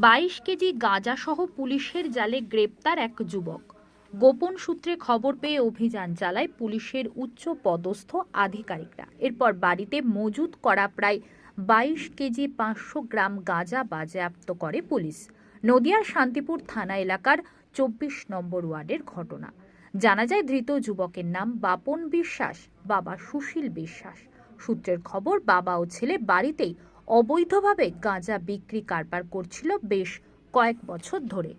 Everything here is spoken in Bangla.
বাইশ কেজি গাঁজাসহ পুলিশের জালে গ্রেপ্তার এক যুবক। গোপন সূত্রে খবর পেয়ে অভিযান চালায় পুলিশের উচ্চ পদস্থ আধিকারিকরা। এরপর বাড়িতে মজুত করা প্রায় বাইশ কেজি পাঁচশো গ্রাম গাঁজা বাজেয়াপ্ত করে পুলিশ। নদিয়ার শান্তিপুর থানা এলাকার চব্বিশ নম্বর ওয়ার্ডের ঘটনা। জানা যায়, ধৃত যুবকের নাম বাপন বিশ্বাস, বাবা সুশীল বিশ্বাস। সূত্রের খবর, বাবা ও ছেলে বাড়িতেই অবৈধভাবে গাঁজা বিক্রি কারবার করছিল বেশ কয়েক বছর ধরে।